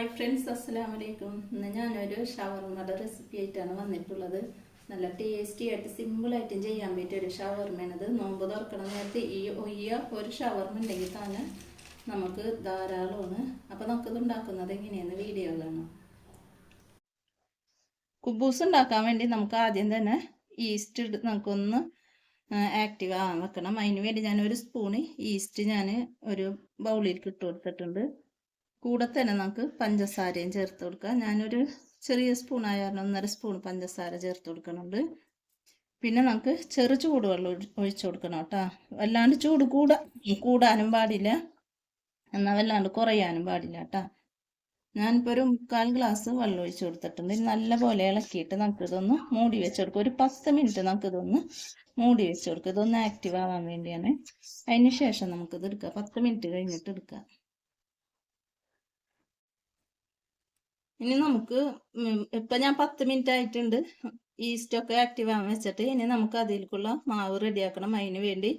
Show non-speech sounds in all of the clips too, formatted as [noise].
Hi friends അസ്സലാം വലൈക്കും ഇന്ന് ഞാനൊരു ഷവർമയുടെ റെസിപ്പി ആയിട്ടാണ് വന്നിട്ടുള്ളത്. നല്ല ടേസ്റ്റി ആയിട്ട് സിമ്പിളായിട്ടും ചെയ്യാൻ പറ്റിയ ഒരു ഷവർമയാണിത് നോമ്പ് തുറക്കണ നേരത്ത് ഈ ഒയ്യ ഒരു ഷവർമ ഉണ്ടെങ്കിൽ തന്നെ നമുക്ക് ധാരാളമാണ്. അപ്പം നമുക്കിത് ഉണ്ടാക്കുന്നത് എങ്ങനെയാണ് വീഡിയോ കാണാം. കുബൂസ് ഉണ്ടാക്കാൻ വേണ്ടി നമുക്ക് ആദ്യം തന്നെ ഈസ്റ്റ് നമുക്കൊന്ന് ആക്റ്റീവ് ആവാൻ വെക്കണം. അതിന് വേണ്ടി ഞാൻ സ്പൂണ് ഈസ്റ്റ് ഞാൻ ഒരു ബൗളിലേക്ക് ഇട്ട് കൊടുത്തിട്ടുണ്ട്. കൂടെ തന്നെ നമുക്ക് പഞ്ചസാരയും ചേർത്ത് കൊടുക്കാം. ഞാനൊരു ചെറിയ സ്പൂൺ കാരണം ഒന്നര സ്പൂൺ പഞ്ചസാര ചേർത്ത് കൊടുക്കുന്നുണ്ട് പിന്നെ നമുക്ക് ചെറു ഒഴി- ഒഴിച്ചു കൊടുക്കണം കേട്ടോ. വല്ലാണ്ട് ചൂട് കൂട കൂടാനും പാടില്ല. എന്നാൽ വല്ലാണ്ട് കുറയാനും പാടില്ല കേട്ടോ. ഞാനിപ്പോൾ ഒരു മുക്കാൽ ഗ്ലാസ് വെള്ളം ഒഴിച്ചു കൊടുത്തിട്ടുണ്ട്. ഇത് നല്ല പോലെ ഇളക്കിയിട്ട് നമുക്കിതൊന്ന് മൂടി വെച്ച് കൊടുക്കും. ഒരു പത്ത് മിനിറ്റ് നമുക്കിതൊന്ന് മൂടി വെച്ച് കൊടുക്കും. ഇതൊന്ന് ആക്റ്റീവ് ആവാൻ വേണ്ടിയാണ്. അതിന് ശേഷം നമുക്കിത് എടുക്കാം. പത്ത് മിനിറ്റ് കഴിഞ്ഞിട്ട് എടുക്കാം. ഇനി നമുക്ക് ഇപ്പം ഞാൻ പത്ത് മിനിറ്റ് ആയിട്ടുണ്ട്. ഈസ്റ്റ് ഒക്കെ ആക്റ്റീവ് ആവാൻ വെച്ചിട്ട് ഇനി നമുക്ക് അതിലേക്കുള്ള മാവ് റെഡിയാക്കണം അതിന് വേണ്ടി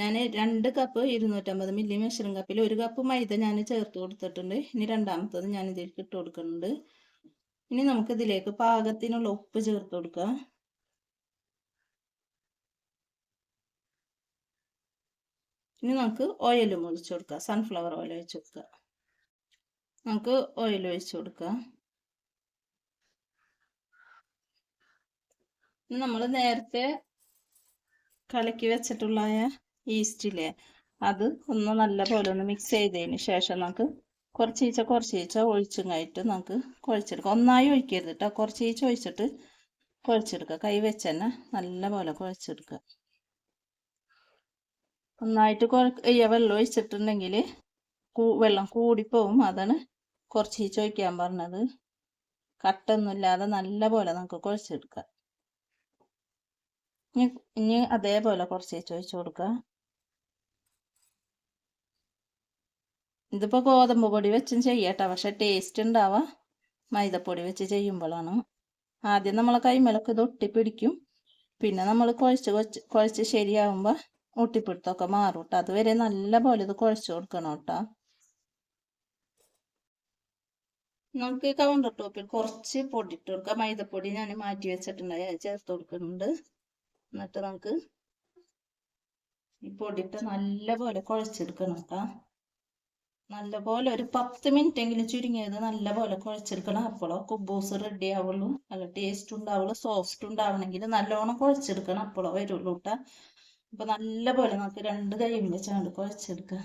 ഞാൻ രണ്ട് കപ്പ് ഇരുന്നൂറ്റമ്പത് മില്ലി മെഷറിംഗ് കപ്പിൽ ഒരു കപ്പ് മൈദ ഞാൻ ചേർത്ത് കൊടുത്തിട്ടുണ്ട്. ഇനി രണ്ടാമത്തത് ഞാൻ ഇതിലേക്ക് ഇട്ട് കൊടുക്കുന്നുണ്ട്. ഇനി നമുക്ക് ഇതിലേക്ക് പാകത്തിനുള്ള ഉപ്പ് ചേർത്ത് കൊടുക്കാം. ഇനി നമുക്ക് ഓയിൽ ഒഴിച്ചു കൊടുക്കാം. സൺഫ്ലവർ ഓയിൽ ഒഴിച്ചു കൊടുക്കാം. നമുക്ക് ഓയിൽ ഒഴിച്ചു കൊടുക്കാം. നമ്മൾ നേരത്തെ കലക്കി വെച്ചിട്ടുള്ള ഈസ്റ്റില്ലേ അത് ഒന്ന് നല്ല പോലെ ഒന്ന് മിക്സ് ചെയ്തതിന് ശേഷം നമുക്ക് കുറച്ച് കുറച്ചീച്ച കുറച്ചീച്ച ഒഴിച്ചും കഴിഞ്ഞിട്ട് നമുക്ക് കുഴച്ചെടുക്കാം. ഒന്നായി ഒഴിക്കരുത് കേട്ടോ കുറച്ചീച്ച ഒഴിച്ചിട്ട് കുഴച്ചെടുക്കുക. കൈ വെച്ച് തന്നെ നല്ല പോലെ കുഴച്ചെടുക്കുക. ഒന്നായിട്ട് കുഴ വെള്ളം ഒഴിച്ചിട്ടുണ്ടെങ്കിൽ വെള്ളം കൂടിപ്പോവും. അതാണ് കുറച്ചീച്ച ഒഴിക്കാൻ പറഞ്ഞത്. കട്ടൊന്നുമില്ലാതെ നല്ല പോലെ നമുക്ക് കുഴച്ചെടുക്കാം ഇനി ഇനി അതേപോലെ കുറച്ച് ചോദിച്ചു കൊടുക്കുക ഇതിപ്പോൾ ഗോതമ്പ് പൊടി വെച്ചും ചെയ്യട്ടോ പക്ഷെ ടേസ്റ്റ് ഉണ്ടാവുക മൈദപ്പൊടി വെച്ച് ചെയ്യുമ്പോഴാണ് ആദ്യം നമ്മൾ കൈമലൊക്കെ ഇത് ഒട്ടിപ്പിടിക്കും. പിന്നെ നമ്മൾ കുഴച്ച് കുഴച്ച് കുഴച്ച് ശരിയാവുമ്പോൾ ഒട്ടിപ്പിടുത്തമൊക്കെ മാറും കേട്ടോ അതുവരെ നല്ല പോലെ ഇത് കുഴച്ച് കൊടുക്കണം കേട്ടോ നമുക്ക് കൗണ്ടർ ടോപ്പിൽ കുറച്ച് പൊടി ഇട്ട് കൊടുക്കാം. മൈദപ്പൊടി ഞാൻ മാറ്റി വെച്ചിട്ടുണ്ടായി ചേർത്ത് കൊടുക്കുന്നുണ്ട്. എന്നിട്ട് നമുക്ക് ഈ പൊടിയിട്ട് നല്ലപോലെ കുഴച്ചെടുക്കണം കേട്ടോ നല്ലപോലെ ഒരു പത്ത് മിനിറ്റ് എങ്കിലും ചുരുങ്ങിയത് നല്ലപോലെ കുഴച്ചെടുക്കണം. അപ്പോഴോ കുബൂസ് റെഡി ആവുള്ളൂ. നല്ല ടേസ്റ്റ് ഉണ്ടാവുള്ളൂ. സോഫ്റ്റ് ഉണ്ടാവണമെങ്കിൽ നല്ലോണം കുഴച്ചെടുക്കണം. അപ്പോഴോ വരുള്ളൂ കേട്ടോ അപ്പൊ നല്ലപോലെ നമുക്ക് രണ്ട് കൈ വെച്ചാണ്ട് കുഴച്ചെടുക്കുക.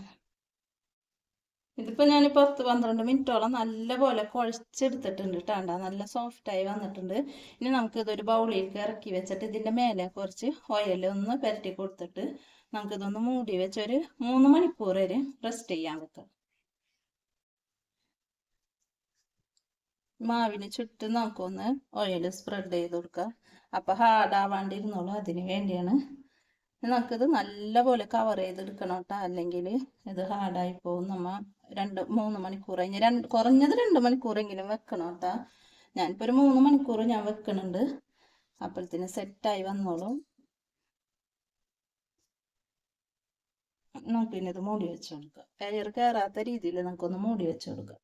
ഇതിപ്പോ ഞാൻ പത്ത് പന്ത്രണ്ട് മിനിറ്റോളം നല്ലപോലെ കുഴച്ചെടുത്തിട്ടുണ്ട് കേട്ടാണ്ട നല്ല സോഫ്റ്റായി വന്നിട്ടുണ്ട്. ഇനി നമുക്ക് ഇതൊരു ബൗളിലേക്ക് ഇറക്കി വെച്ചിട്ട് ഇതിന്റെ മേലെ കുറച്ച് ഓയിൽ ഒന്ന് പുരട്ടി കൊടുത്തിട്ട് നമുക്കിതൊന്ന് മൂടി വെച്ച് ഒരു മൂന്ന് മണിക്കൂർ വരെ റെസ്റ്റ് ചെയ്യാൻ വെക്കാം. മാവിന് ചുറ്റും നമുക്കൊന്ന് ഓയിൽ സ്പ്രെഡ് ചെയ്ത് കൊടുക്കുക അപ്പൊ ഹാർഡ് ആവാണ്ടിരുന്നോളൂ. അതിന് വേണ്ടിയാണ് നമുക്കിത് നല്ലപോലെ കവർ ചെയ്തെടുക്കണം കേട്ടോ. അല്ലെങ്കിൽ ഇത് ഹാർഡായി പോകും. നമ്മ രണ്ട് മൂന്ന് മണിക്കൂർ കഴിഞ്ഞ് രണ്ട് കുറഞ്ഞത് രണ്ട് മണിക്കൂറെങ്കിലും വെക്കണം കേട്ടോ. ഞാനിപ്പോൾ ഒരു മൂന്ന് മണിക്കൂർ ഞാൻ വെക്കണുണ്ട്. അപ്പോഴത്തേന് സെറ്റായി വന്നോളും. നമുക്ക് ഇനി ഇത് മൂടി വെച്ച് കൊടുക്കാം. എയർ കയറാത്ത രീതിയിൽ നമുക്കൊന്ന് മൂടി വെച്ച് കൊടുക്കാം.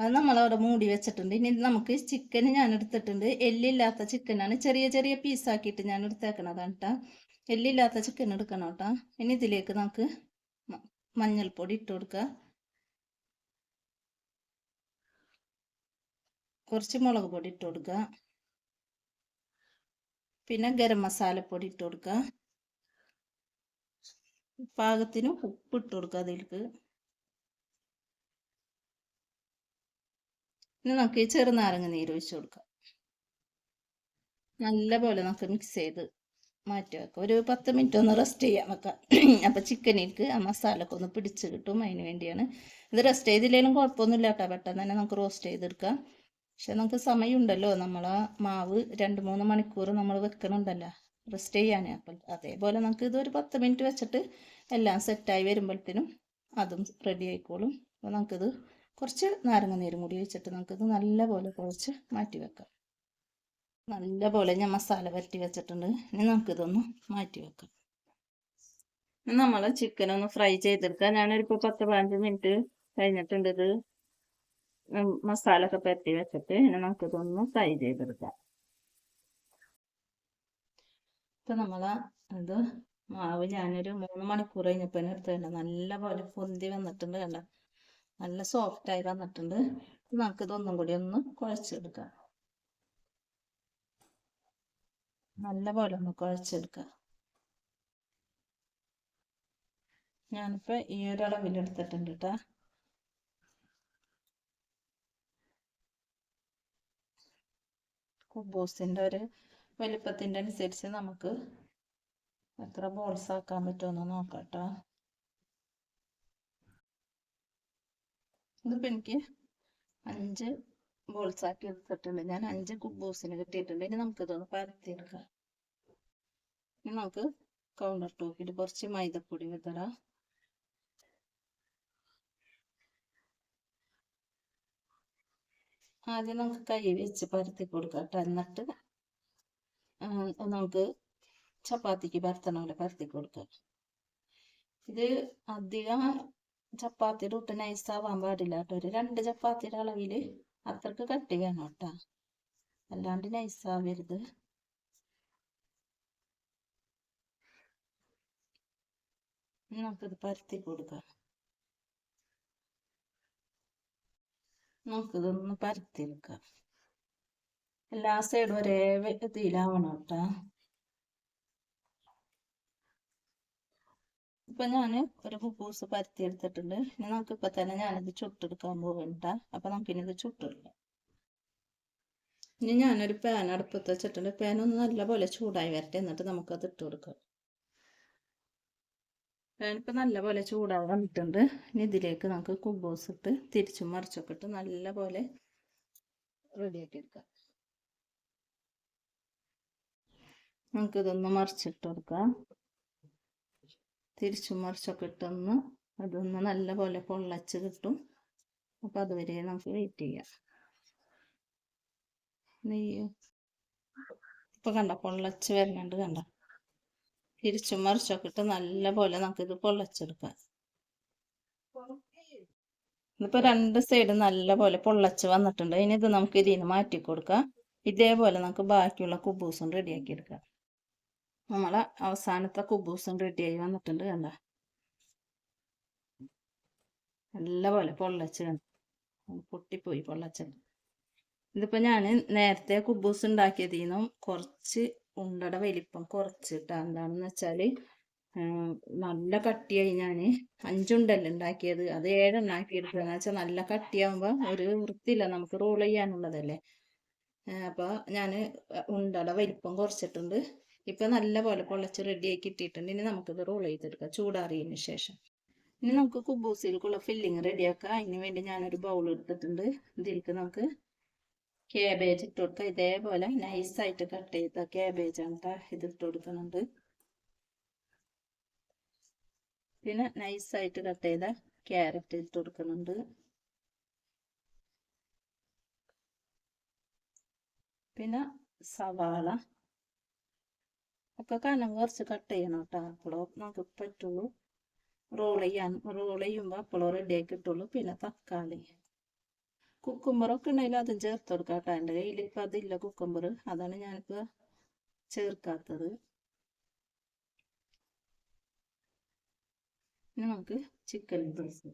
അത് നമ്മളവിടെ മൂടി വെച്ചിട്ടുണ്ട്. ഇനി നമുക്ക് ചിക്കൻ ഞാൻ എടുത്തിട്ടുണ്ട് എല്ലില്ലാത്ത ചിക്കനാണ് ചെറിയ ചെറിയ പീസാക്കിയിട്ട് ഞാൻ എടുത്തേക്കണതാണ് കേട്ടോ എല്ലില്ലാത്ത ചിക്കൻ എടുക്കണം കേട്ടോ ഇനി ഇതിലേക്ക് നമുക്ക് മഞ്ഞൾപ്പൊടി ഇട്ട് കൊടുക്കുക കുറച്ച് മുളക് പൊടി ഇട്ട് കൊടുക്കുക പിന്നെ ഗരം മസാലപ്പൊടി ഇട്ട് കൊടുക്കുക പാകത്തിന് ഉപ്പ് ഇട്ട് കൊടുക്കുക അതിലേക്ക്. ഇനി നമുക്ക് ഈ ചെറുനാരങ്ങ നീര് ഒഴിച്ചു കൊടുക്കാം. നല്ല പോലെ നമുക്ക് മിക്സ് ചെയ്ത് മാറ്റി വെക്കാം. ഒരു പത്ത് മിനിറ്റ് ഒന്ന് റെസ്റ്റ് ചെയ്യാൻ വെക്കാം. [clears throat] അപ്പം ചിക്കനിലേക്ക് ആ മസാലയൊക്കെ ഒന്ന് പിടിച്ച് കിട്ടും അതിന് വേണ്ടിയാണ്. ഇത് റെസ്റ്റ് ചെയ്തില്ലെങ്കിലും കുഴപ്പമൊന്നുമില്ല കേട്ടോ. പെട്ടെന്ന് തന്നെ നമുക്ക് റോസ്റ്റ് ചെയ്തെടുക്കാം. പക്ഷെ നമുക്ക് സമയമുണ്ടല്ലോ. നമ്മൾ ആ മാവ് രണ്ട് മൂന്ന് മണിക്കൂർ നമ്മൾ വെക്കണുണ്ടല്ലോ. റെസ്റ്റ് ചെയ്യാൻ അപ്പം അതേപോലെ നമുക്ക് ഇതൊരു പത്ത് മിനിറ്റ് വെച്ചിട്ട് എല്ലാം സെറ്റായി വരുമ്പോഴത്തേനും അതും റെഡി ആയിക്കോളും. അപ്പോൾ നമുക്കിത് കുറച്ച് നാരങ്ങ നീരും കൂടി ഒഴിച്ചിട്ട് നമുക്കിത് നല്ലപോലെ കുഴച്ച് മാറ്റി വെക്കാം. നല്ലപോലെ ഞാൻ മസാല വരട്ടി വെച്ചിട്ടുണ്ട്. ഇനി നമുക്കിതൊന്ന് മാറ്റി വെക്കാം. നമ്മൾ ചിക്കൻ ഒന്ന് ഫ്രൈ ചെയ്തെടുക്കാം ഞാനൊരിപ്പോൾ പത്ത് പതിനഞ്ച് മിനിറ്റ് കഴിഞ്ഞിട്ടുണ്ട് ഇത് മസാല ഒക്കെ പരട്ടി വെച്ചിട്ട് ഇനി നമുക്കിതൊന്ന് ഫ്രൈ ചെയ്തെടുക്കാം. ഇപ്പം നമ്മൾ ഇത് മാവ് ഞാനൊരു മൂന്ന് മണിക്കൂർ കഴിഞ്ഞപ്പോൾ എടുത്തുണ്ട് നല്ലപോലെ പൊന്തി വന്നിട്ടുണ്ട് കണ്ട? നല്ല സോഫ്റ്റ് ആയി വന്നിട്ടുണ്ട്. നമുക്ക് ഒന്നും കൂടി ഒന്ന് കുഴച്ചെടുക്കാം. നല്ല പോലെ ഒന്ന് കുഴച്ചെടുക്കാം. ഞാനിപ്പോ ഈ ഒരു അളവിൽ എടുത്തിട്ടുണ്ട് കേട്ടോ കുബൂസിന്റെ ഒരു വലിപ്പത്തിന്റെ അനുസരിച്ച് നമുക്ക് എത്ര ബോൾസ് ആക്കാൻ പറ്റുമെന്ന് നോക്കാം കേട്ടോ ഇതിപ്പോ എനിക്ക് അഞ്ച് ബോൾസ് ആക്കി എടുത്തിട്ടുണ്ട്. ഞാൻ അഞ്ച് കുബൂസിന് കിട്ടിയിട്ടുണ്ട്. ഇനി നമുക്ക് ഇതൊന്ന് പരത്തിയെടുക്കാം. ഇനി നമുക്ക് കൗണ്ടർ ടോപ്പിൽ കുറച്ച് മൈദപ്പൊടി വിതറാം ആദ്യം നമുക്ക് കൈ വെച്ച് പരത്തി കൊടുക്കാം കേട്ടോ. എന്നിട്ട് നമുക്ക് ചപ്പാത്തിക്ക് പരത്തണ പോലെ പരത്തി കൊടുക്കാം. ഇത് അധികം ചപ്പാത്തിയുടെ ഒട്ട് നൈസ് ആവാൻ പാടില്ല കേട്ടോ ഒരു രണ്ട് ചപ്പാത്തിയുടെ അളവിൽ അത്രയ്ക്ക് കട്ടി വേണം കേട്ടോ. അല്ലാണ്ട് നൈസ് ആവരുത് നമുക്കിത് പരത്തി കൊടുക്കാം. നമുക്കിതൊന്ന് പരത്തിയെടുക്കാം എല്ലാ സൈഡും ഒരേ ഇതിലാവണം കേട്ടോ. ഇപ്പൊ ഞാൻ ഒരു കുപ്പൂസ് പരത്തി എടുത്തിട്ടുണ്ട് ഇനി നമുക്ക് ഇപ്പൊ തന്നെ ഞാനിത് ചുട്ടെടുക്കാൻ പോകണ്ട അപ്പൊ നമുക്കിനി ഇത് ചുട്ടെടുക്കാം. ഇനി ഞാനൊരു പാൻ അടുപ്പത്ത് വെച്ചിട്ടുണ്ട്. പാൻ ഒന്ന് നല്ലപോലെ ചൂടായി വരട്ടെ. എന്നിട്ട് നമുക്കത് ഇട്ട് കൊടുക്കാം. പാനിപ്പോൾ നല്ലപോലെ ചൂടായി വന്നിട്ടുണ്ട്. ഇനി ഇതിലേക്ക് നമുക്ക് കുബൂസ് ഇട്ട് തിരിച്ചും മറിച്ചൊക്കെ ഇട്ട് നല്ലപോലെ റെഡിയാക്കി എടുക്കാം. നമുക്കിതൊന്ന് മറിച്ചിട്ട് കൊടുക്കാം. തിരിച്ചും മറിച്ചൊക്കെ ഇട്ടൊന്ന് അതൊന്ന് നല്ലപോലെ പൊള്ളച്ച് കിട്ടും. അപ്പം അതുവരെ നമുക്ക് വെയിറ്റ് ചെയ്യാം. നെയ്യ്. ഇപ്പം കണ്ട പൊള്ളച്ച് വരുന്നുണ്ട് കണ്ട? തിരിച്ചും മറിച്ചൊക്കെ ഇട്ട് നല്ലപോലെ നമുക്കിത് പൊള്ളച്ചെടുക്കാം. ഇതിപ്പോൾ രണ്ട് സൈഡ് നല്ലപോലെ പൊള്ളച്ച് വന്നിട്ടുണ്ട്. ഇനി ഇത് നമുക്ക് ഇതിൽ നിന്ന് മാറ്റി കൊടുക്കാം ഇതേപോലെ നമുക്ക് ബാക്കിയുള്ള കുബൂസും റെഡിയാക്കി എടുക്കാം. നമ്മളെ അവസാനത്തെ കുബൂസും റെഡിയായി വന്നിട്ടുണ്ട് കണ്ട? നല്ലപോലെ പൊള്ളച്ച് പൊട്ടിപ്പോയി പൊള്ളച്ച ഇതിപ്പോ ഞാൻ നേരത്തെ കുബൂസ് ഉണ്ടാക്കിയതിൽ നിന്നും കുറച്ച് ഉണ്ടയുടെ വലിപ്പം കുറച്ചിട്ടാ. എന്താണെന്ന് വെച്ചാൽ നല്ല കട്ടിയായി ഞാൻ അഞ്ചുണ്ടല്ല ഉണ്ടാക്കിയത്. അത് ഏഴെണ്ണം ആക്കി എടുക്കുകയെന്ന് വെച്ചാൽ നല്ല കട്ടിയാകുമ്പോൾ ഒരു വൃത്തിയില്ല നമുക്ക് റോൾ ചെയ്യാനുള്ളതല്ലേ. അപ്പോൾ ഞാൻ ഉണ്ടയുടെ വലിപ്പം കുറച്ചിട്ടുണ്ട്. ഇപ്പൊ നല്ല പോലെ പൊള്ളച്ച് റെഡിയാക്കി ഇട്ടിട്ടുണ്ട് ഇനി നമുക്കിത് റോൾ ചെയ്തെടുക്കാം. ചൂടാറിയതിന് ശേഷം. ഇനി നമുക്ക് കുബൂസിലേക്കുള്ള ഫില്ലിങ് റെഡിയാക്കാം അതിന് വേണ്ടി ഞാനൊരു ബൗൾ എടുത്തിട്ടുണ്ട്. ഇതിലേക്ക് നമുക്ക് ക്യാബേജ് ഇട്ട് കൊടുക്കുക ഇതേപോലെ നൈസായിട്ട് കട്ട് ചെയ്ത ക്യാബേജാണ് കേട്ടോ ഇത് ഇട്ട് കൊടുക്കുന്നുണ്ട്. പിന്നെ നൈസായിട്ട് കട്ട് ചെയ്ത ക്യാരറ്റ് ഇട്ട് കൊടുക്കുന്നുണ്ട്. പിന്നെ സവാള. ഒക്കെ കനം കുറച്ച് കട്ട് ചെയ്യണം കേട്ടോ. അപ്പോഴോ നമുക്ക് പറ്റുള്ളൂ. റോൾ ചെയ്യാൻ റോൾ ചെയ്യുമ്പോൾ അപ്പോഴോ ആക്കി കിട്ടുള്ളൂ പിന്നെ തക്കാളി. കുക്കുംബറൊക്കെ ഉണ്ടെങ്കിൽ അതും ചേർത്ത് കൊടുക്കാം കേട്ടോ. എന്റെ കയ്യിൽ ഇപ്പം അതില്ല കുക്കുംബർ അതാണ് ഞാനിപ്പോൾ ചേർക്കാത്തത്. ഇനി നമുക്ക് ചിക്കൻ ബ്രസ്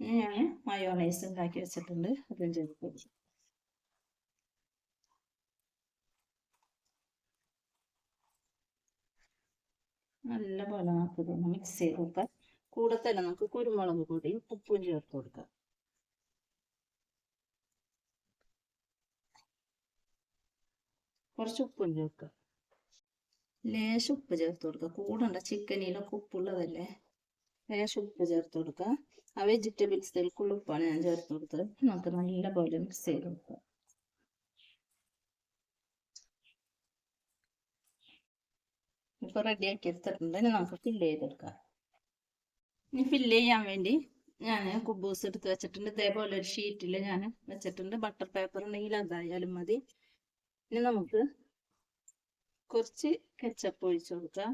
ഞാൻ മയോണൈസ് ഉണ്ടാക്കി വെച്ചിട്ടുണ്ട്. അതും ചേർത്ത് നല്ല പോലെ നമുക്ക് ഇതൊന്ന് മിക്സ് ചെയ്ത് കൊടുക്കാം. കൂടെ തന്നെ നമുക്ക് കുരുമുളക് പൊടിയും ഉപ്പും ചേർത്ത് കൊടുക്കാം. കുറച്ച് ഉപ്പും ചേർക്കുക ലേശം ഉപ്പ് ചേർത്ത് കൊടുക്കുക കൂടണ്ട ചിക്കനിലൊക്കെ ഉപ്പുള്ളതല്ലേ? ലേശം ഉപ്പ് ചേർത്ത് കൊടുക്കുക ആ വെജിറ്റബിൾസിലേക്കുള്ള ഉപ്പാണ് ഞാൻ ചേർത്ത് കൊടുത്തത്. നമുക്ക് നല്ല പോലെ മിക്സ് ചെയ്ത് കൊടുക്കുക ഇപ്പൊ ആക്കി എടുത്തിട്ടുണ്ട്. ഇനി നമുക്ക് ഫില്ല് ചെയ്തെടുക്കാം. ഇനി ഫില്ല് ചെയ്യാൻ വേണ്ടി ഞാൻ കുബൂസ് എടുത്ത് വെച്ചിട്ടുണ്ട്. ഇതേപോലെ ഒരു ഷീറ്റിൽ ഞാൻ വെച്ചിട്ടുണ്ട്. ബട്ടർ പേപ്പർ ഉണ്ടെങ്കിൽ അതായാലും മതി. ഇനി നമുക്ക് കുറച്ച് കെച്ചപ്പ് ഒഴിച്ചു കൊടുക്കാം.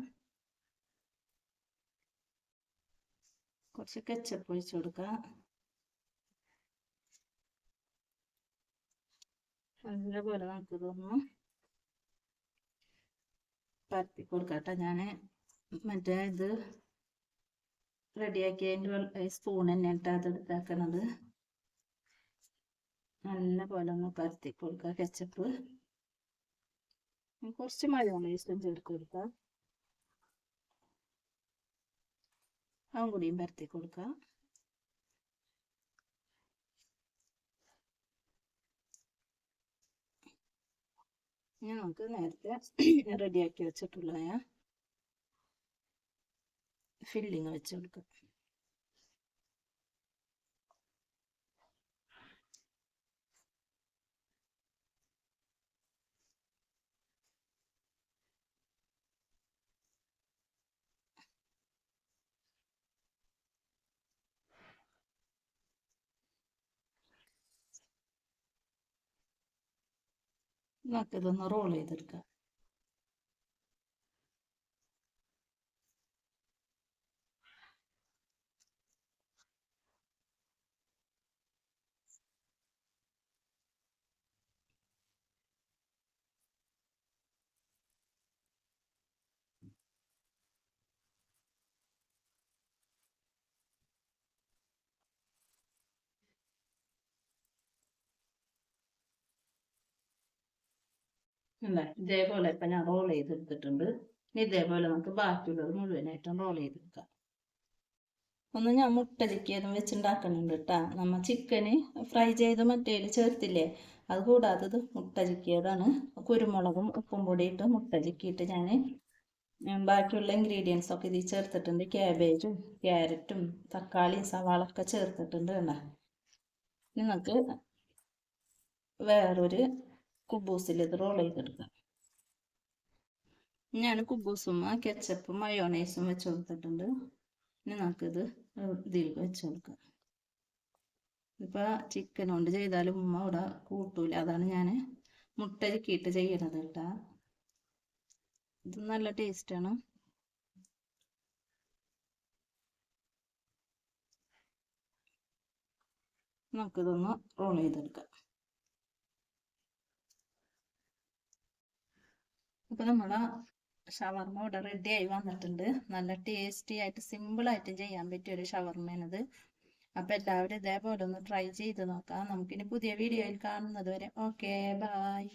കുറച്ച് കെച്ചപ്പ് ഒഴിച്ചു കൊടുക്കാം. നല്ലപോലെ ഇതൊന്ന് പരത്തി കൊടുക്കട്ടെ. ഞാൻ മറ്റേ ഇത് റെഡിയാക്കി അതിന്റെ സ്പൂൺ തന്നെ അത് എടുത്താക്കണത് നല്ല പോലെ ഒന്ന് പരത്തി കൊടുക്കുക കെച്ചപ്പ് കുറച്ച് മയോണൈസും ചേർത്ത് കൊടുക്കുക അതും കൂടിയും പരത്തി കൊടുക്കുക ഇനി നമുക്ക് നേരത്തെ റെഡിയാക്കി വെച്ചിട്ടുള്ള ഫില്ലിങ് വെച്ച് കൊടുക്കാം. നമുക്കിതൊന്ന് റോൾ ചെയ്തെടുക്കാം അല്ലേ ഇതേപോലെ ഇപ്പം ഞാൻ റോൾ ചെയ്തെടുത്തിട്ടുണ്ട്. ഇനി ഇതേപോലെ നമുക്ക് ബാക്കിയുള്ളത് മുഴുവനായിട്ടും റോൾ ചെയ്തെടുക്കാം. ഒന്ന് ഞാൻ മുട്ട ചിക്കിയതും വെച്ചുണ്ടാക്കുന്നുണ്ട് കേട്ടോ നമ്മൾ ചിക്കന് ഫ്രൈ ചെയ്ത് മറ്റേൽ ചേർത്തില്ലേ? അത് കൂടാതെ ഇത് മുട്ട ചിക്കിയതാണ് കുരുമുളകും ഉപ്പും പൊടി ഇട്ട് മുട്ട ചിക്കിയിട്ട് ഞാൻ ബാക്കിയുള്ള ഇൻഗ്രീഡിയൻസ് ഒക്കെ ഇതിൽ ചേർത്തിട്ടുണ്ട്. ക്യാബേജും ക്യാരറ്റും തക്കാളിയും സവാളൊക്കെ ചേർത്തിട്ടുണ്ട് കേട്ടോ നിങ്ങൾക്ക് വേറൊരു കുബൂസിൽ ഇത് റോൾ ചെയ്തെടുക്കുക ഞാൻ കുബൂസും കെച്ചപ്പും മയോണൈസും വെച്ച് കൊടുത്തിട്ടുണ്ട്. ഇനി നമുക്കിത് ഇതിലേക്ക് വെച്ച് കൊടുക്കാം. ഇപ്പം ചിക്കൻ കൊണ്ട് ചെയ്താലും ഉമ്മ ഇവിടെ കൂട്ടൂല. അതാണ് ഞാൻ മുട്ട ചിക്കിയിട്ട് ചെയ്യണത് കേട്ടാ. ഇത് നല്ല ടേസ്റ്റാണ് നമുക്കിതൊന്ന് റോൾ ചെയ്തെടുക്കാം. അപ്പോൾ നമ്മളെ ഷവർമ ഇവിടെ റെഡി ആയി വന്നിട്ടുണ്ട്. നല്ല ടേസ്റ്റി ആയിട്ട് സിമ്പിൾ ആയിട്ട് ചെയ്യാൻ പറ്റിയ ഒരു ഷവർമ്മയാണിത് അപ്പോൾ എല്ലാവരും ഇതേപോലെ ഒന്ന് ട്രൈ ചെയ്ത് നോക്കാം. നമുക്കിനി പുതിയ വീഡിയോയിൽ കാണുന്നത് വരെ. Okay bye